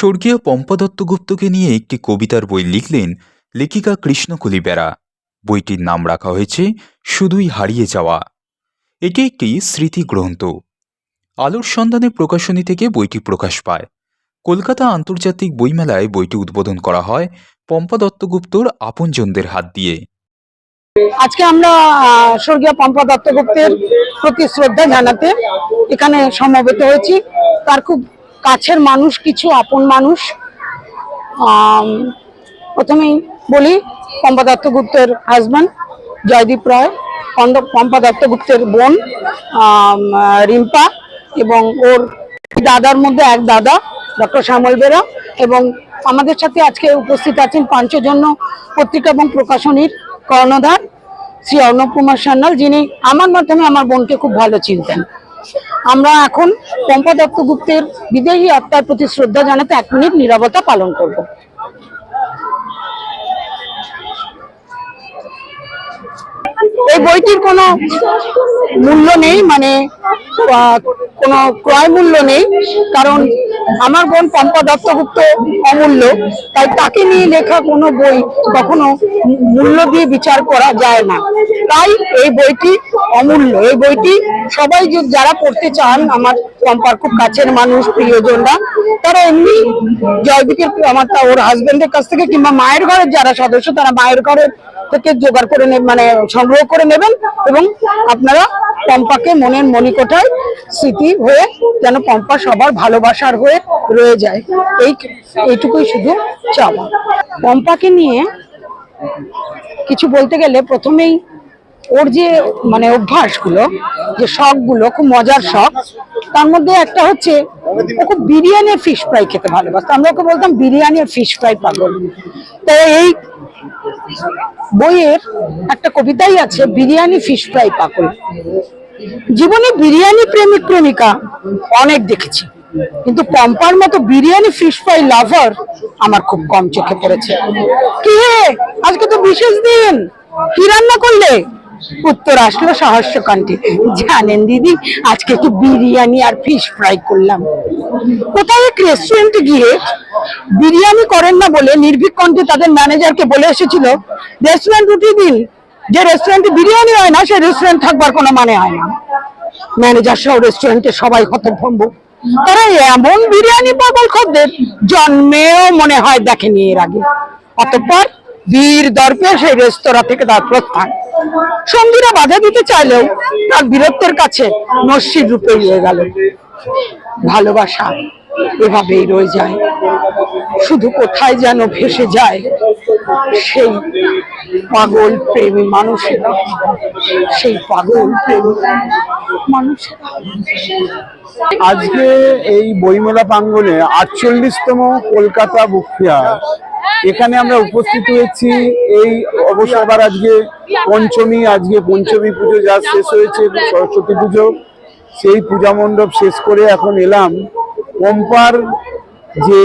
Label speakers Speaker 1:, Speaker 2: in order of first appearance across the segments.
Speaker 1: স্বর্গীয় পম্পা দত্তগুপ্তকে নিয়ে একটি কবিতার বই লিখলেন লেখিকা কৃষ্ণকলি বেরা বইটির নাম রাখা হয়েছে শুধুই হারিয়ে যাওয়া এটি একটি স্মৃতি গ্রন্থ আলোর সন্ধানে প্রকাশনী থেকে বইটি প্রকাশ পায়। কলকাতা আন্তর্জাতিক বইমেলায় বইটি উদ্বোধন করা হয় পম্পা দত্তগুপ্তর আপনজনদের হাত দিয়ে।
Speaker 2: আজকে আমরা স্বর্গীয় পম্পা দত্তগুপ্তের প্রতি শ্রদ্ধা জানাতে এখানে সমবেত হয়েছি। তার খুব কাছের মানুষ, কিছু আপন মানুষ। প্রথমেই বলি পম্পা দত্তগুপ্তের হাজব্যান্ড জয়দীপ রায় পম্পা দত্তগুপ্তের বোন রিম্পা এবং ওর দাদার মধ্যে এক দাদা, ডক্টর শ্যামল বেরা এবং আমাদের সাথে আজকে উপস্থিত আছেন পাঞ্চজন্য পত্রিকা এবং প্রকাশনীর কর্ণধার শ্রী অর্ণব কুমার সান্যাল, যিনি আমার মাধ্যমে আমার বোনকে খুব ভালো চিনতেন। আমরা এখন পম্পা দত্তগুপ্তের বিদেহী আত্মার প্রতি শ্রদ্ধা জানাতে এক মিনিট নিরবতা পালন করব। এই বইটির কোনো মূল্য নেই মানে কোনো ক্রয় মূল্য নেই, কারণ আমার বোন পম্পা দত্তগুপ্ত অমূল্য, তাই তাকে নিয়ে লেখা কোনো বই কখনো মূল্য দিয়ে বিচার করা যায় না। তাই এই বইটি অমূল্য। এই বইটি সবাই যারা পড়তে চান, আমার পম্পার খুব কাছের মানুষ, প্রিয়জনরা, তারা এমনি জয়দীপের আমার তা ওর হাজবেন্ডের কাছ থেকে কিংবা মায়ের ঘরের যারা সদস্য, তারা মায়ের ঘরের থেকে জোগাড় করে মানে সংগ্রহ করে নেবেন এবং আপনারা পম্পাকে মনের মণিকোঠায় স্মৃতি হয়ে যেন পম্পা সবার ভালোবাসার হয়ে রয়ে যায়। এই এইটুকুই শুধু চাওয়া। পম্পাকে নিয়ে কিছু বলতে গেলে প্রথমেই ওর যে মানে অভ্যাসগুলো, যে শখগুলো, খুব মজার শখ, তার মধ্যে একটা হচ্ছে, ও খুব বিরিয়ানি ফিশ ফ্রাই খেতে ভালোবাসতো। আমরা ওকে বলতাম বিরিয়ানি আর ফিশ ফ্রাই পাগল। তো এই বইয়ের একটা কবিতাই আছে, বিরিয়ানি ফিশ ফ্রাই পাগল। জীবনে বিরিয়ানি প্রেমিক প্রেমিকা অনেক দেখেছি। কিন্তু পম্পার মতো বিরিয়ানি ফিশ ফ্রাই লাভার আমার খুব কম চোখে পড়েছে। কি হে? আজকে তো বিশেষ দিন। কি রান্না করলে? উত্তর আসলো সহস্য কণ্ঠে জানেন দিদি, আজকে একটু বিরিয়ানি আর ফিশ ফ্রাই করলাম। কোথায় এক রেস্টুরেন্টে গিয়ে বিরিয়ানি করেন না বলে নির্ভীক কণ্ঠে তাদের ম্যানেজারকে বলে এসেছিল রেস্টুরেন্ট উঠিয়ে দিন। যে রেস্টুরেন্টে বিরিয়ানি হয় না, সেই রেস্টুরেন্ট থাকবার কোনো মানে হয় না। ম্যানেজার সহ রেস্টুরেন্টে সবাই হতভম্ব। তারা এমন বিরিয়ানি পাগল খদ্দের, জন্মেও মনে হয় দেখেনি এর আগে। অতঃপর বীর দর্পে সেই রেস্তোরাঁ থেকে তার প্রস্থান সঙ্গীরা বাধা দিতে চাইলেও তার বীরত্বের কাছে নস্যির রূপে রয়ে গেল। ভালোবাসা এভাবেই রয়ে যায়। শুধু কোথায় যেন ভেসে যায় সেই পাগল প্রেমী মানুষেরা, সেই পাগল প্রেমী মানুষেরা।
Speaker 3: আজকে এই বইমেলা প্রাঙ্গনে আটচল্লিশতম কলকাতা বুক এখানে আমরা উপস্থিত হয়েছি। এই অবশ্য অবসরবার আজকে পঞ্চমী আজকে পঞ্চমী পুজো যা শেষ হয়েছে, সরস্বতী পুজো, সেই পূজা মণ্ডপ শেষ করে এখন এলাম। পম্পার যে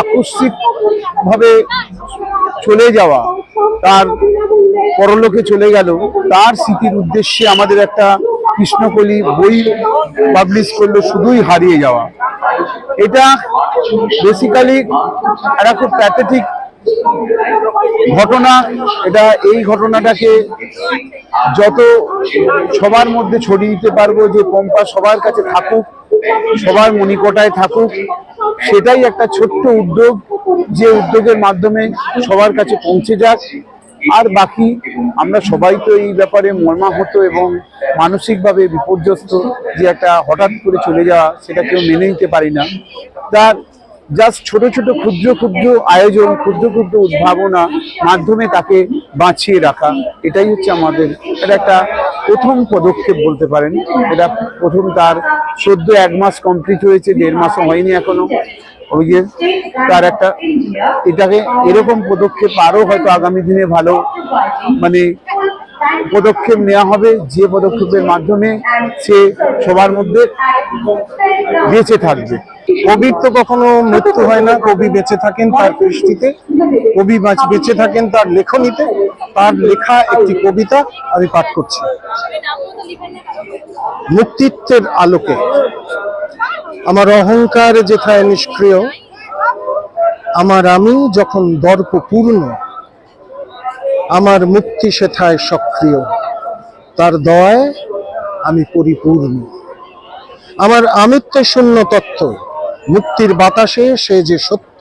Speaker 3: আকস্মিকভাবে চলে যাওয়া, তার পরলোকে চলে গেল, তার স্মৃতির উদ্দেশ্যে আমাদের একটা কৃষ্ণকলি বই পাবলিশ করল শুধুই হারিয়ে যাওয়া। এটা বেসিক্যালি একটা খুব প্যাথেটিক ঘটনা, এটা এই ঘটনাটাকে যত সবার মধ্যে ছড়িয়ে দিতে পারব যে পম্পা সবার কাছে থাকুক, সবার মনিকটায় থাকুক সেটাই একটা ছোট্ট উদ্যোগ যে উদ্যোগের মাধ্যমে সবার কাছে পৌঁছে যাক। আর বাকি আমরা সবাই তো এই ব্যাপারে মর্মাহত এবং মানসিকভাবে বিপর্যস্ত যে একটা হঠাৎ করে চলে যাওয়া, সেটা কেউ মেনে নিতে পারি না। তার জাস্ট ছোট ছোট ক্ষুদ্র ক্ষুদ্র আয়োজন, ক্ষুদ্র ক্ষুদ্র উদ্ভাবনা মাধ্যমে তাকে বাঁচিয়ে রাখা, এটাই হচ্ছে আমাদের, এটা একটা প্রথম পদক্ষেপ বলতে পারেন। এটা প্রথম তার সদ্য এক মাস কমপ্লিট হয়েছে, দেড় মাস হয়নি এখনও। অভিজ্ঞ তার একটা এটাকে এরকম পদক্ষেপ আরও হয়তো আগামী দিনে ভালো মানে পদক্ষেপ নেওয়া হবে যে পদক্ষেপের মাধ্যমে সে সবার মধ্যে বেঁচে থাকবে।
Speaker 4: কবির তো কখনো মৃত্যু হয় না, কবি বেঁচে থাকেন তার দৃষ্টিতে কবি বেঁচে থাকেন তার লেখনীতে, তার লেখা একটি কবিতা আমি পাঠ করছি। মুক্তিত্বের আলোকে আমার অহংকার যেথায় নিষ্ক্রিয়, আমার আমি যখন দর্প পূর্ণ আমার মুক্তি সেথায় সক্রিয়। তার দয় আমি পরিপূর্ণ। আমার আমিত্ব শূন্য তত্ত্ব, মুক্তির বাতাসে সে যে সত্য।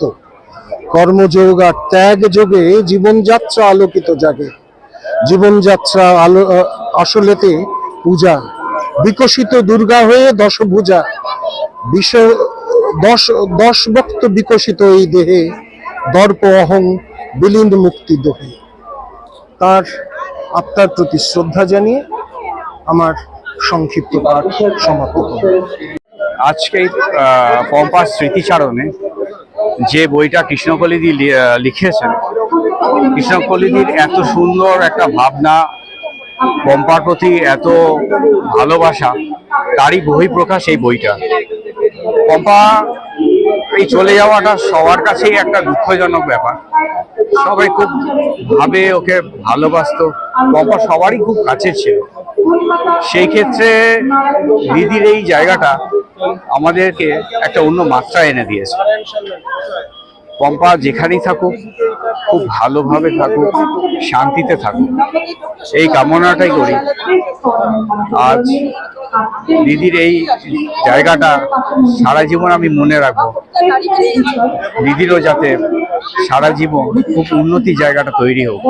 Speaker 4: কর্মযোগ আর ত্যাগ যোগে জীবনযাত্রা আলোকিত জাগে। জীবনযাত্রা আলো আসলেতে পূজা। বিকশিত দুর্গা হয়ে দশভুজা। বিষ দশ দশ বক্ত বিকশিত এই দেহে দর্প অহং বিলীন মুক্তি দোহে। তার আত্মার প্রতি শ্রদ্ধা জানিয়ে আমার সংক্ষিপ্ত পাঠ সমাপ্ত
Speaker 5: আজকে পম্পার স্মৃতিচারণে যে বইটা কৃষ্ণকলিদি লিখেছেন কৃষ্ণকলিদির এত সুন্দর একটা ভাবনা, পম্পার প্রতি এত ভালোবাসা, তারই বহিঃপ্রকাশ এই বইটা। পম্পা, এই চলে যাওয়াটা সবার কাছেই একটা দুঃখজনক ব্যাপার। সবাই খুব ভাবে ওকে ভালোবাসতো। পম্পা সবারই খুব কাছের ছিল। সেই ক্ষেত্রে দিদির এই জায়গাটা আমাদেরকে একটা অন্য মাত্রা এনে দিয়েছে। পম্পা যেখানেই থাকুক, খুব ভালোভাবে থাকুক, শান্তিতে থাকুক। এই কামনাটাই করি। আজ দিদির এই জায়গাটা সারা জীবন আমি মনে রাখব। দিদিরও যাতে সারা জীবন খুব উন্নতি জায়গাটা তৈরি হোক।